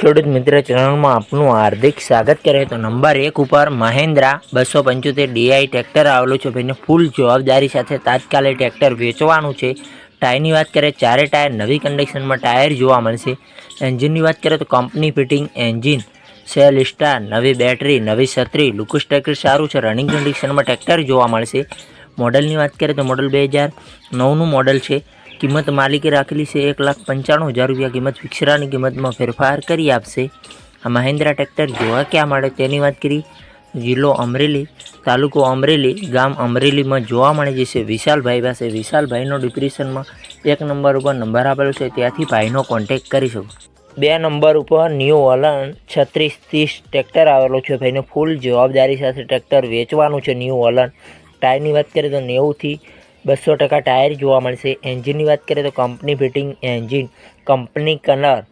ખેડૂત મિત્ર ચેનલમાં આપનું હાર્દિક સ્વાગત કરે તો નંબર એક ઉપર મહેન્દ્રા બસો પંચોતેર ડીઆઈ ટ્રેક્ટર આવેલું છે. ભાઈને ફૂલ જવાબદારી સાથે તાત્કાલિક ટ્રેક્ટર વેચવાનું છે. ટાયરની વાત કરીએ, ચારે ટાયર નવી કન્ડિશનમાં ટાયર જોવા મળશે. એન્જિનની વાત કરીએ તો company fitting engine self start નવી બેટરી નવી છત્રી લુકસ ટ્રેક્ટર સારું છે. રનિંગ કન્ડિશનમાં ટ્રેક્ટર જોવા મળશે. મોડલની વાત કરીએ તો મોડલ બે હજાર નવનું મોડલ છે. કિંમત માલિકે રાખેલી છે એક લાખ પંચાણું હજાર રૂપિયા. કિંમત ફિક્સરાની કિંમતમાં ફેરફાર કરી આપશે. આ મહિન્દ્રા ટ્રેક્ટર જોવા ક્યાં મળે તેની વાત કરી. જિલ્લો અમરેલી, તાલુકો અમરેલી, ગામ અમરેલીમાં જોવા મળે છે. વિશાલભાઈ પાસે. વિશાલભાઈનો ડિપ્રેશનમાં એક નંબર ઉપર નંબર આપેલો છે. ત્યાંથી ભાઈનો કોન્ટેક કરી શકો બે નંબર ઉપર ન્યૂ વલણ છત્રીસ ત્રીસ ટ્રેક્ટર આવેલો છે. ભાઈને ફૂલ જવાબદારી સાથે ટ્રેક્ટર વેચવાનું છે. ન્યૂ વલણ ટાયરની વાત કરીએ તો નેવુંથી બસો ટકા ટાયર જોવા મળશે. એન્જિનની વાત કરીએ તો company fitting engine, company colour,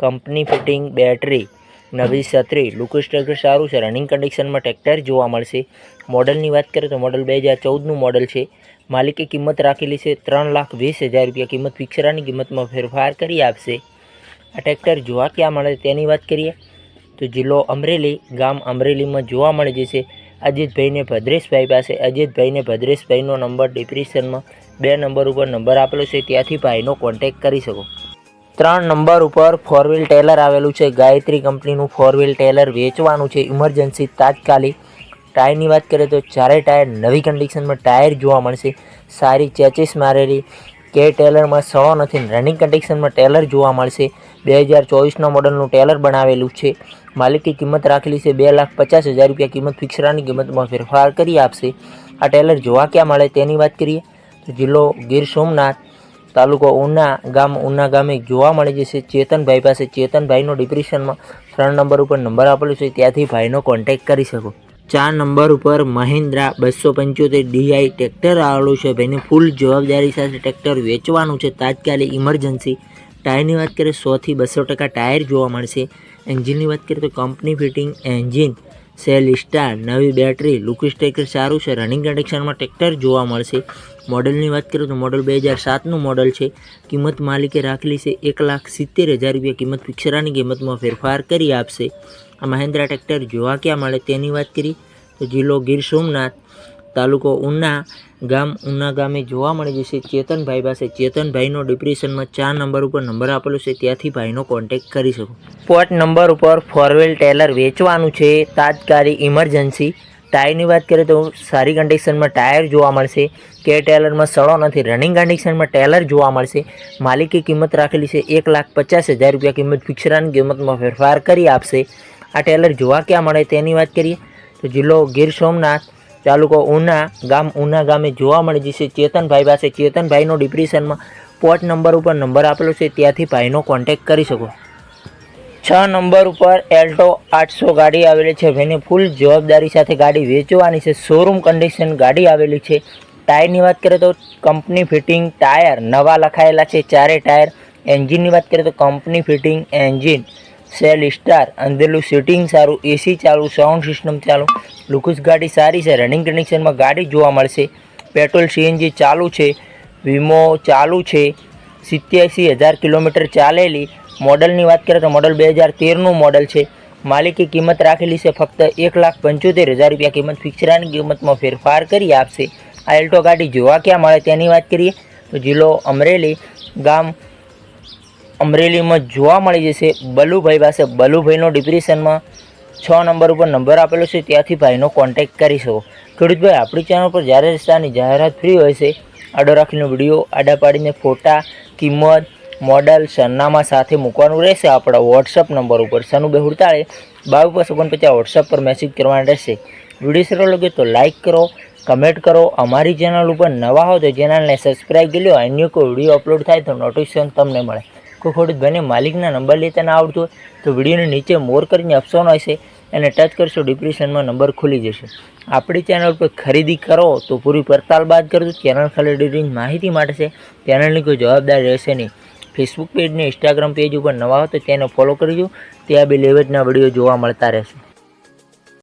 company fitting battery, નવી છત્રી ટ્રેક્ટર સારું છે, રનિંગ કન્ડિશનમાં ટ્રેક્ટર જોવા મળશે. મોડલની વાત કરીએ તો મોડલ બે હજાર ચૌદનું મોડલ છે. માલિકે કિંમત રાખેલી છે ત્રણ લાખ વીસ હજાર રૂપિયા. કિંમત ફિક્સરાની કિંમતમાં ફેરફાર કરી આપશે. આ ટ્રેક્ટર જોવા ક્યાં મળે તેની વાત કરીએ તો જિલ્લો અમરેલી, ગામ અમરેલીમાં જોવા મળી જશે. અજીતભાઈને ભદ્રેશભાઈ પાસે. અજીતભાઈને ભદ્રેશભાઈનો નંબર ડિપ્રેશનમાં બે નંબર ઉપર નંબર આપેલો છે. ત્યાંથી ભાઈનો કોન્ટેક કરી શકો. ત્રણ નંબર ઉપર ફોર વ્હીલ ટેલર આવેલું છે. ગાયત્રી કંપનીનું ફોર વ્હીલ ટેલર વેચવાનું છે. ઇમરજન્સી તાત્કાલિક ટાયરની વાત કરીએ તો ચારે ટાયર નવી કન્ડિશનમાં ટાયર જોવા મળશે, સારી ચેચીસ મારેલી, કે ટેલરમાં સળો નથી રનિંગ કન્ડિશનમાં ટેલર જોવા મળશે. બે હજાર ચોવીસના મોડલનું ટેલર બનાવેલું છે. માલિકે કિંમત રાખેલી છે બે લાખ પચાસ હજાર રૂપિયા. કિંમત ફિક્સરાની કિંમતમાં ફેરફાર કરી આપશે. આ ટેલર જોવા ક્યાં મળે તેની વાત કરીએ તો જિલ્લો ગીર સોમનાથ તાલુકો ઉના ગામ, ઉના ગામે જોવા મળી છે. ચેતનભાઈ પાસે ચેતનભાઈનો ડિપ્રેશનમાં ત્રણ નંબર ઉપર નંબર આપેલો છે. ત્યાંથી ભાઈનો કોન્ટેક કરી શકો. ચાર નંબર ઉપર મહિન્દ્રા બસો પંચોતેર ડીઆઈ ટ્રેક્ટર આવેલું છે. ભાઈને ફૂલ જવાબદારી સાથે ટ્રેક્ટર વેચવાનું છે. તાત્કાલિક ઇમરજન્સી ટાયરની વાત કરીએ સોથી બસો ટકા ટાયર જોવા મળશે. એન્જિનની વાત કરીએ તો company fitting engine, self start, નવી બેટરી, લુકસ ટ્રેક્ટર સારું છે. રનિંગ કન્ડિશનમાં ટ્રેક્ટર જોવા મળશે. મોડલની વાત કરીએ તો મોડલ બે હજાર સાતનું મોડલ છે. કિંમત માલિકે રાખેલી છે એક લાખ સિત્તેર હજાર રૂપિયા. કિંમત ફિક્સરાની કિંમતમાં ફેરફાર કરી આપશે. આ મહેન્દ્રા ટ્રેક્ટર જોવા ક્યાં મળે તેની વાત કરીએ તો જિલ્લો ગીર સોમનાથ. તાલુકો ઉના ગામ, ઉના ગામે જોવા મળી જશે ચેતનભાઈ પાસે ચેતનભાઈનો ડિપ્રેશનમાં ચાર નંબર ઉપર નંબર આપેલો છે. ત્યાંથી ભાઈનો કોન્ટેક કરી શકો. પોટ નંબર ઉપર ફોરવેલ ટેલર વેચવાનું છે. તાત્કાલિક ઇમરજન્સી ટાયરની વાત કરીએ તો સારી કન્ડિશનમાં ટાયર જોવા મળશે. કે ટેલરમાં સડો નથી. રનિંગ કન્ડિશનમાં ટેલર જોવા મળશે. માલિકે કિંમત રાખેલી છે. એક લાખ પચાસ હજાર રૂપિયા કિંમત ફિક્સરાની કિંમતમાં ફેરફાર કરી આપશે. આ ટેલર જોવા ક્યાં મળે તેની વાત કરીએ તો જિલ્લો ગીર સોમનાથ તાલુકો ઉના, ગામ ઉના ગામે જોવા મળી જશે ચેતનભાઈ પાસે, ચેતનભાઈનો ડિપ્રેશનમાં પોટ નંબર ઉપર નંબર આપેલો છે. ત્યાંથી ભાઈનો કોન્ટેક કરી શકો. છ નંબર ઉપર એલ્ટો આઠસો ગાડી આવેલી છે. ભાઈને ફૂલ જવાબદારી સાથે ગાડી વેચવાની છે. શોરૂમ કન્ડિશન ગાડી આવેલી છે. ટાયરની વાત કરીએ તો કંપની ફિટિંગ ટાયર નવા લખાયેલા છે. ચારે ટાયર એન્જિનની વાત કરીએ તો company fitting engine self start અંદરનું સીટિંગ સારું એસી ચાલુ સાઉન્ડ સિસ્ટમ ચાલુ. લુકસ ગાડી સારી છે રનિંગ કન્ડિશનમાં ગાડી જોવા મળશે. પેટ્રોલ સીએનજી ચાલુ છે વીમો ચાલુ છે, સિત્યાસી હજાર કિલોમીટર ચાલેલી. મોડલની વાત કરીએ તો મોડલ બે હજાર તેરનું મોડલ છે. માલિકી કિંમત રાખેલી છે, ફક્ત એક લાખ પંચોતેર હજાર રૂપિયા. કિંમત ફિક્સરાની કિંમતમાં ફેરફાર કરી આપશે. આ એલ્ટો ગાડી જોવા ક્યાં મળે તેની વાત કરીએ તો જિલ્લો અમરેલી ગામ અમરેલીમાં જોવા મળી જશે બલુભાઈ પાસે. બલુભાઈનો ડિપ્રેશનમાં છ નંબર ઉપર નંબર આપેલો છે. ત્યાંથી ભાઈનો કોન્ટેક કરી શકો ખેડૂતભાઈ, આપણી ચેનલ પર જ્યારે રસ્તાની જાહેરાત ફ્રી હોય છે, આડો રાખીને વીડિયો આડા પાડીને ફોટા, કિંમત મોડલ સરનામા સાથે મૂકવાનું રહેશે આપણા વોટ્સઅપ નંબર ઉપર. સનુબે હુડતાળે બાવીસ ઓગણપચાસ વોટ્સઅપ પર મેસેજ કરવાનો રહેશે. વીડિયો સારો લાગે તો લાઇક કરો કમેન્ટ કરો. અમારી ચેનલ ઉપર નવા હો તો ચેનલને સબસ્ક્રાઈબ કરી લો. અન્ય કોઈ વીડિયો અપલોડ થાય તો નોટિફિકેશન તમને મળે. કોઈ ખોટું ભાઈને માલિકના નંબર લેતા ના આવડતું હોય, તો વિડીયોની નીચે મોર કરીને ઓપ્શન હશે એને ટચ કરશો ડિપ્રેશનમાં નંબર ખુલી જશે. આપણી ચેનલ પર ખરીદી કરો તો પૂરી પડતાલ બાદ કરજો. ચેનલ ડિટેલિંગ માહિતી માટે છે. ચેનલની કોઈ જવાબદારી રહેશે નહીં. ફેસબુક પેજ ને ઇન્સ્ટાગ્રામ પેજ ઉપર નવા હો તો તેને ફોલો કરજો. ત્યાં બી લેવેજના વીડિયો જોવા મળતા રહેશે.